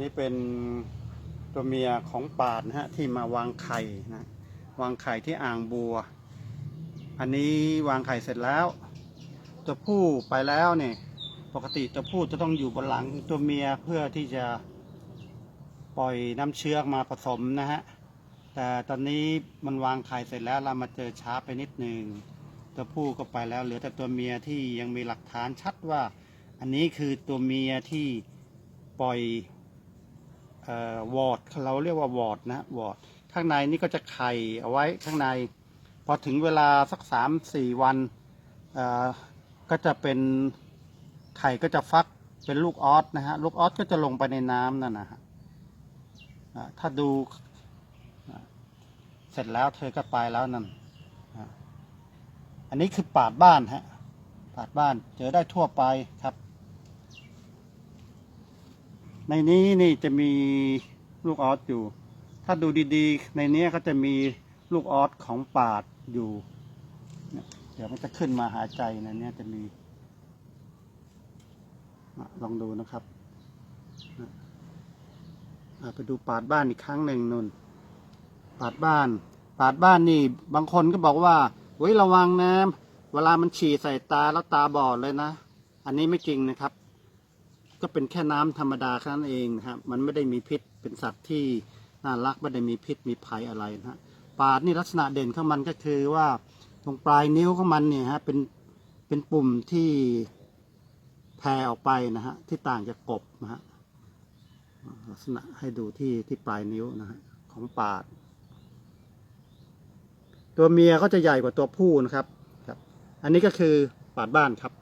นี่เป็นตัวเมียของปาดนะฮะที่มาวางไข่นะวางไข่ที่อ่างบัว อันนี้วางไข่เสร็จแล้ว ตัวผู้ไปแล้วเนี่ยปกติตัวผู้จะต้องอยู่บนหลังตัวเมียเพื่อที่จะปล่อยน้ำเชื้อมาผสมนะฮะแต่ตอนนี้มันวางไข่เสร็จแล้วเรามาเจอช้าไปนิดหนึ่งตัวผู้ก็ไปแล้ว เหลือแต่ตัวเมียที่ยังมีหลักฐานชัดว่า อันนี้คือตัวเมียที่ปล่อย วอร์ดเราเรียกว่าวอร์ดนะวอร์ดข้างในนี่ก็จะไข่เอาไว้ข้างใน พอถึงเวลาสักสามสี่วันก็จะเป็นไข่ก็จะฟักเป็นลูกออสนะฮะลูกออสก็จะลงไปในน้ำนั่นนะฮะถ้าดูเสร็จแล้วเธอก็ไปแล้วนั่นอันนี้คือปาดบ้านฮะปาดบ้านเจอได้ทั่วไปครับ ในนี้นี่จะมีลูกออสอยู่ ถ้าดูดีๆ ในนี้ก็จะมีลูกออสของปาดอยู่ เดี๋ยวมันจะขึ้นมาหาใจในนี้จะมี ลองดูนะครับไปดูปาดบ้านอีกครั้งหนึ่งนุ่น ปาดบ้าน ปาดบ้านนี่ บางคนก็บอกว่าเฮ้ยระวังนะ เวลามันฉี่ใส่ตาแล้วตาบอดเลยนะ อันนี้ไม่จริงนะครับ ก็เป็นแค่น้ำธรรมดาแค่นั้นเองนะครับมันไม่ได้มีพิษเป็นสัตว์ที่น่ารักไม่ได้มีพิษมีภัยอะไรนะฮะปาดนี่ลักษณะเด่นของมันก็คือว่าตรงปลายนิ้วของมันเนี่ยฮะเป็นเป็นปุ่มที่แผ่ออกไปนะฮะที่ต่างจากกบนะฮะลักษณะให้ดูที่ที่ปลายนิ้วนะฮะของปาด ตัวเมียก็จะใหญ่กว่าตัวผู้นะครับครับ อันนี้ก็คือปาดบ้านครับ